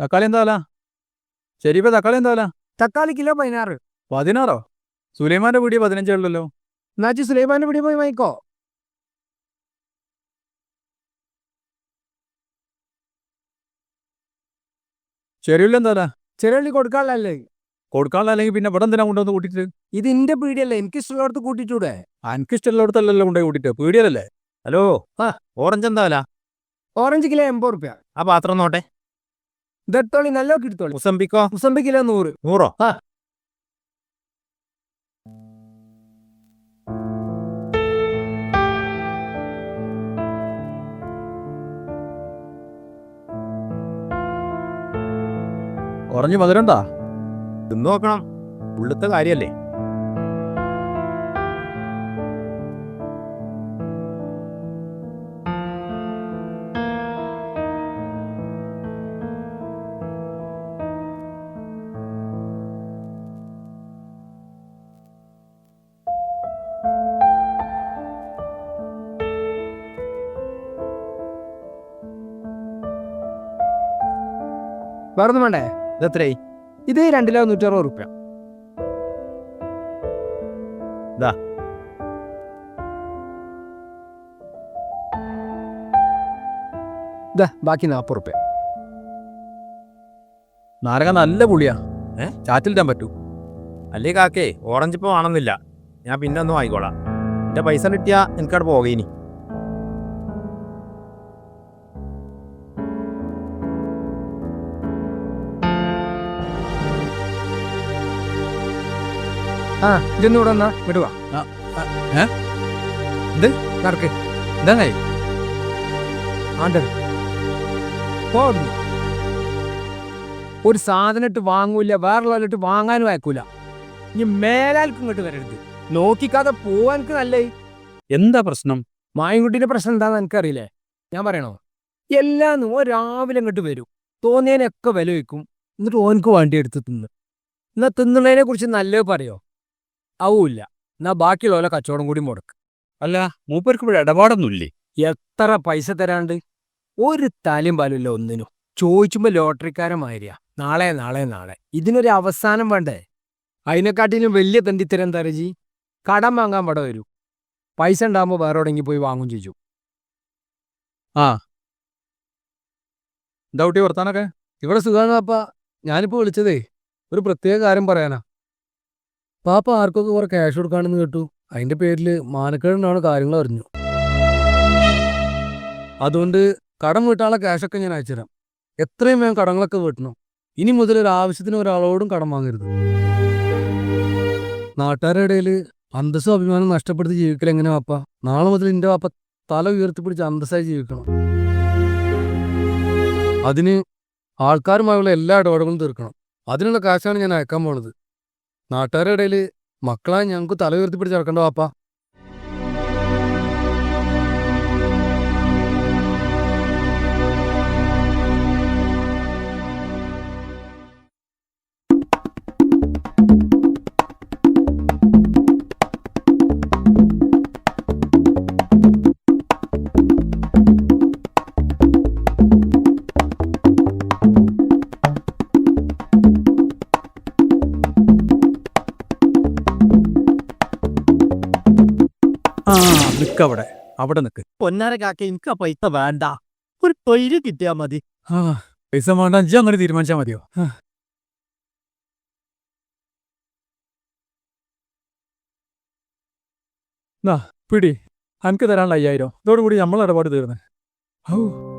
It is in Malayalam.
തക്കാളി എന്താ വില? ശരിപ്പ തക്കാളി എന്താ വില? തക്കാളി കിലോ പതിനാറ്. പതിനാറോ? സുലൈമാന്റെ വീടിയ പതിനഞ്ചേ ഉള്ളല്ലോ നാച്ചി സുലൈമാന്റെ പിടി പോയി വാങ്ങിക്കോ. ചെറിയുള്ളി എന്താ വില? ചെറിയുള്ളി കൊടുക്കാനുള്ളല്ലേ കൊടുക്കാനുള്ള പിന്നെ ഇവിടെ എന്തിനാ കൊണ്ടുവന്ന് കൂട്ടിയിട്ട് ഇത് എന്റെ പീടിയല്ലേ എനിക്ക് ഇഷ്ടമുള്ളടത്ത് കൂട്ടിച്ചൂടെ ഇഷ്ടമുള്ളടത്തല്ലോ കൊണ്ടുപോയി കൂട്ടിട്ട്. പീടിയല്ലേ ഹലോ ഓറഞ്ച് എന്താ വില? ഓറഞ്ച് കിലോ എൺപത് റുപ്യ. ആ പാത്രം നോട്ടെ ഇതെടുത്തോളി നല്ല എടുത്തോളി മുസംബിക്കോ? മുസംബിക്കില്ല കിലോ നൂറ്. നൂറോ? ആ. കുറഞ്ഞു മധുരണ്ടാ തിന്നു നോക്കണം. ഉള്ളത്തെ കാര്യല്ലേ? വേറൊന്നും വേണ്ടേ? ഇത് എത്രയായി ഇത് രണ്ട് കിലോ നൂറ്ററുപത് റുപ്യ ബാക്കി നാൽപ്പത് റുപ്യ. നാരക നല്ല പുളിയാ. ഏ? ചാറ്റിലിടാൻ പറ്റൂ. അല്ലേ കാക്കേ ഓറഞ്ച് ഇപ്പൊ വേണമെന്നില്ല. ഞാൻ പിന്നെ ഒന്നും ആയിക്കോളാം എന്റെ പൈസ കിട്ടിയാ എനിക്കവിടെ പോകേനി. ആ ഇതൊന്നും ഇവിടെ വന്നാ വിടുവാ ഏ? ഇത്? കറക്ക് ഇതാ ആണ്ട്. പോടുന്നു ഒരു സാധനം ഇട്ട് വാങ്ങൂല വേറെ ഇട്ട് വാങ്ങാനും അയക്കൂല. ഇനി മേലാൽക്കും ഇങ്ങോട്ട് വരരുത്. നോക്കിക്കാതെ പോവാൻ നല്ലേ? എന്താ പ്രശ്നം? മായൻകുട്ടിന്റെ പ്രശ്നം എന്താന്ന് എനിക്കറിയില്ലേ? ഞാൻ പറയണോ? എല്ലാം ഓൻ രാവിലെ ഇങ്ങോട്ട് വരും. തോന്നിയതിനൊക്കെ വില വയ്ക്കും. എന്നിട്ട് ഓനക്ക് വണ്ടി എടുത്ത് തിന്ന്. എന്നാ തിന്നുന്നതിനെ കുറിച്ച് നല്ലത് പറയോ? ആവൂല്ല. എന്നാ ബാക്കിയുള്ള കച്ചവടം കൂടി മുടക്ക്. അല്ല മൂപ്പർക്ക് ഇവിടെ ഇടപാടൊന്നുമില്ലേ? എത്ര പൈസ തരാണ്ട്? ഒരു താലിയും പാലുമില്ല ഒന്നിനും. ചോദിച്ചുമ്പോ ലോട്ടറിക്കാരൻ മാതിരിയാ. നാളെ നാളെ നാളെ. ഇതിനൊരു അവസാനം വേണ്ടേ? അതിനെക്കാട്ടിനും വലിയ തെണ്ടിത്തരം തരജി കടം വാങ്ങാൻ പട വരൂ. പൈസ ഉണ്ടാകുമ്പോൾ വേറെ എവിടെയെങ്കിലും പോയി വാങ്ങും ചെയ്തു ആ. കുട്ടി വർത്താനൊക്കെ. ഇവിടെ സുഖാണ് അപ്പ. ഞാനിപ്പോ വിളിച്ചതേ. ഒരു പ്രത്യേക കാര്യം പറയാനാ. പാപ്പ ആർക്കൊക്കെ കുറെ ക്യാഷ് കൊടുക്കാണെന്ന് കേട്ടു. അതിന്റെ പേരിൽ മാനക്കേടിനാണ് കാര്യങ്ങൾ അറിഞ്ഞു. അതുകൊണ്ട് കടം വീട്ടാനുള്ള ക്യാഷൊക്കെ ഞാൻ അയച്ചുതരാം. എത്രയും വേഗം കടങ്ങളൊക്കെ വീട്ടണം. ഇനി മുതൽ ഒരു ആവശ്യത്തിന് ഒരാളോടും കടം വാങ്ങരുത്. നാട്ടുകാരുടെ ഇടയിൽ അന്തസ്സും അഭിമാനം നഷ്ടപ്പെടുത്തി ജീവിക്കൽ എങ്ങനെ വാപ്പ നാളെ മുതൽ എന്റെ വാപ്പ തല ഉയർത്തിപ്പിടിച്ച് അന്തസ്സായി ജീവിക്കണം. അതിന് ആൾക്കാരുമായുള്ള എല്ലാ ഇടപാടുകളും തീർക്കണം. അതിനുള്ള കാശാണ് ഞാൻ അയക്കാൻ പോണത്. നാട്ടുകാരുടെ ഇടയിൽ മക്കളായി ഞങ്ങൾക്ക് തല ഉയർത്തിപ്പിടിച്ച് നടക്കണ്ട വാപ്പ. ആ നിക്ക അവിടെ അവിടെ നിക്ക്. പൊന്നാര കാക്ക എനിക്ക് ആ പൈസ വേണ്ട. ഒരു തൊഴിൽ കിട്ടിയാ മതി. ആ പൈസ വേണ്ട അഞ്ച് അങ്ങനെ തീരുമാനിച്ചാ മതിയോ? പിടി. അനക്ക് തരാനുള്ള അയ്യായിരം. ഇതോടുകൂടി നമ്മൾ ഇടപാട് തീർന്ന്. ഔ.